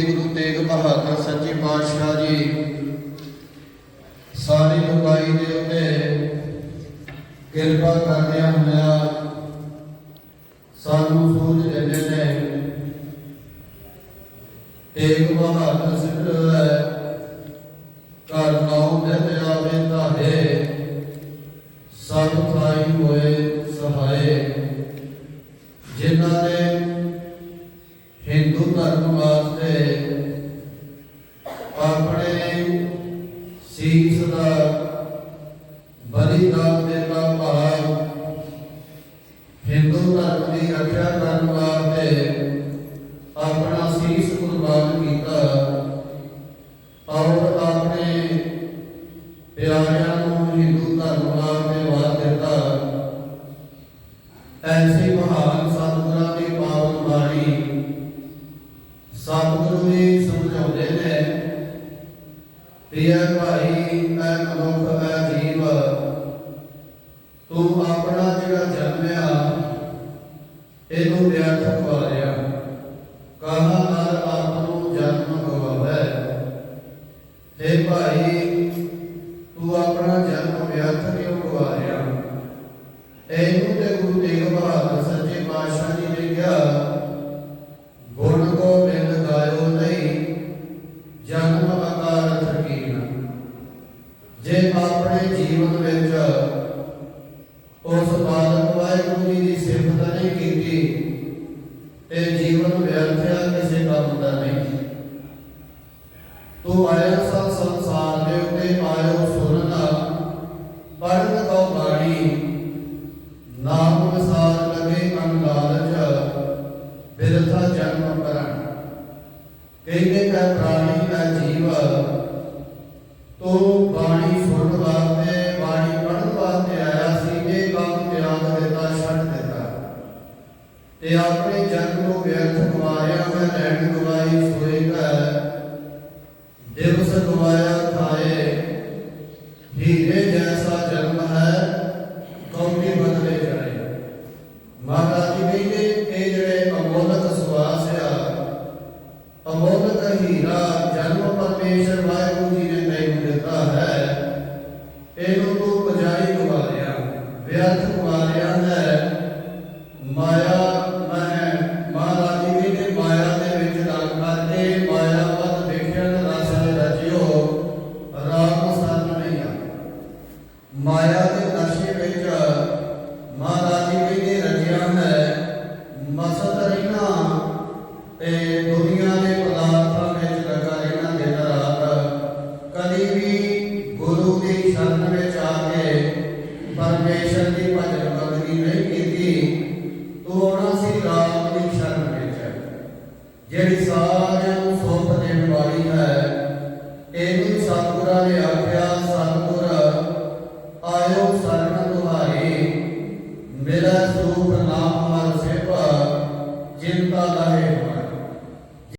ਗੁਰੂ ਤੇਗ ਬਹਾਦਰ ਸੱਚੇ ਪਾਤਸ਼ਾਹ ਜੀ, ਸਾਰੀ ਲੁਕਾਈ ਦੇ ਉੱਤੇ ਕਿਰਪਾ ਕਰਦਿਆਂ ਹੋਇਆ ਸਾਨੂੰ ਸੂਝ ਦਿੰਦੇ ਨੇ। ਤੇਗ ਬਹਾਦਰ ਸਿੱਧ ਹੈ ਨਾਉ ਦੇ ਆਵੇ ਤਾਹੇ ਸਭ ਥਾਈ ਹੋਏ ਸਹਾਏ। ਜਿਨ੍ਹਾਂ ਨੇ ਹਿੰਦੂ ਧਰਮ ਵਾਸਤੇ ਆਪਣੇ ਸੀਸ ਦਾ ਬਲੀਦਾਨ ਦੇਣਾ ਭਾਵ ਹਿੰਦੂ ਧਰਮ ਦੀ ਰੱਖਿਆ ਕਰਨ ਵਾਸਤੇ ਆਪਣਾ ਸੀਸ ਕੁਰਬਾਨ ਕੀਤਾ। ਔਰ ਆਪਣੇ ਪਿਆਰਿਆਂ ਨੂੰ ਹਿੰਦੂ ਧਰਮ ਵਾਸਤੇ ਵਾਰ ਦਿੱਤਾ। ਐਸੀ ਮਹਾਨ ਸਤਿਗੁਰਾਂ ਦੀ ਪਾਵਨ ਬਾਣੀ ਸਤਿਗੁਰੂ ਜੀ ਨੇ Diyan wa hi an ਅਕਾਰ ਜੇ ਆਪਣੇ ਜੀਵਨ ਵਿੱਚ ਉਸ ਬਾਲਕ ਵਾਹਿਗੁਰੂ ਜੀ ਦੀ ਸਿਫਤ ਨਹੀਂ ਕੀਤੀ, ਤੇ ਜੀਵਨ ਵਿਅਰਥਿਆ ਕਿਸੇ ਕੰਮ ਦਾ ਨਹੀਂ। ਤੂੰ ਆਇਆ ਸਾ ਸੰਸਾਰ ਦੇ ਉੱਤੇ ਆਇਓ ਸੁਣਨਾ ਪੜਨ ਕੋ ਬਾਣੀ, ਨਾਮ ਵਿਸਾਰ ਲਗੇ ਮਨ ਲਾਲਚ ਬਿਰਥਾ ਜਨਮ ਕਰਨ ਕਹਿੰਦੇ ਕਾ ਪ੍ਰਾਣੀ ਦਾ ਜੀਵ ਤੂੰ ਬਾਣੀ ਸੁਣਨ ਵਾਸਤੇ, ਬਾਣੀ ਪੜਨ ਵਾਸਤੇ ਆਇਆ ਸੀ ਇਹ ਕੰਮ ਤਿਆਗ ਦਿੱਤਾ, ਛੱਡ ਦਿੱਤਾ। ਤੇ ਆਪਣੇ ਜਨਮ ਨੂੰ ਵਿਅਰਥ ਗਵਾਇਆ ਮੈਂ ਲੈਣ ਗਵਾਈ ਸੋਏਗਾ ਦਿਵਸ ਗਵਾਇਆ ਖਾਏ ਹੀਰੇ ਜੈਸਾ ਜਨਮ ਹੈ, ਕੌਮੀ ਬਦਲੇ ਜਾਏ। ਮਹਾਰਾਜ ਜੀ ਕਹਿੰਦੇ, ਇਹ ਜਿਹੜੇ ਅਮੋਲਕ ਸਵਾਸ ਆ, ਅਮੋਲਕ ਹੀਰਾ ਵਿਅਰਥ ਗਵਾਰਿਆ ਹੈ ਮਾਇਆ ਮੈਂ ਮਹਾਰਾਜ ਜੀ ਕਹਿੰਦੇ ਮਾਇਆ ਦੇ ਵਿੱਚ ਰਲ ਕਰਕੇ ਮਾਇਆ ਵੱਲ ਦੇਖਣ ਰਸ ਰਚਿਓ, ਰਾਮ ਸਰਨ ਨਹੀਂ ਆ। ਮਾਇਆ ਦੇ ਨਸ਼ੇ ਵਿੱਚ ਮਹਾਰਾਜ ਜੀ ਕਹਿੰਦੇ ਰਜਿਆ ਹੈ ਮਸਤ ਰਹਿਣਾ ਤੇ ਦੁਨੀਆ ਦੇ ਪਦਾਰਥਾਂ ਵਿੱਚ ਲੱਗਾ ਰਹਿਣਾ ਦਿਨ ਰਾਤ ਕਦੀ ਵੀ ਗੁਰੂ ਦੀ ਸ਼ਰਨ ਵਿੱਚ ਆ ਕੇ ਪਰਮੇਸ਼ਰ ਦੀ ਭਜਨ ਬੰਦਗੀ ਨਹੀਂ ਕੀਤੀ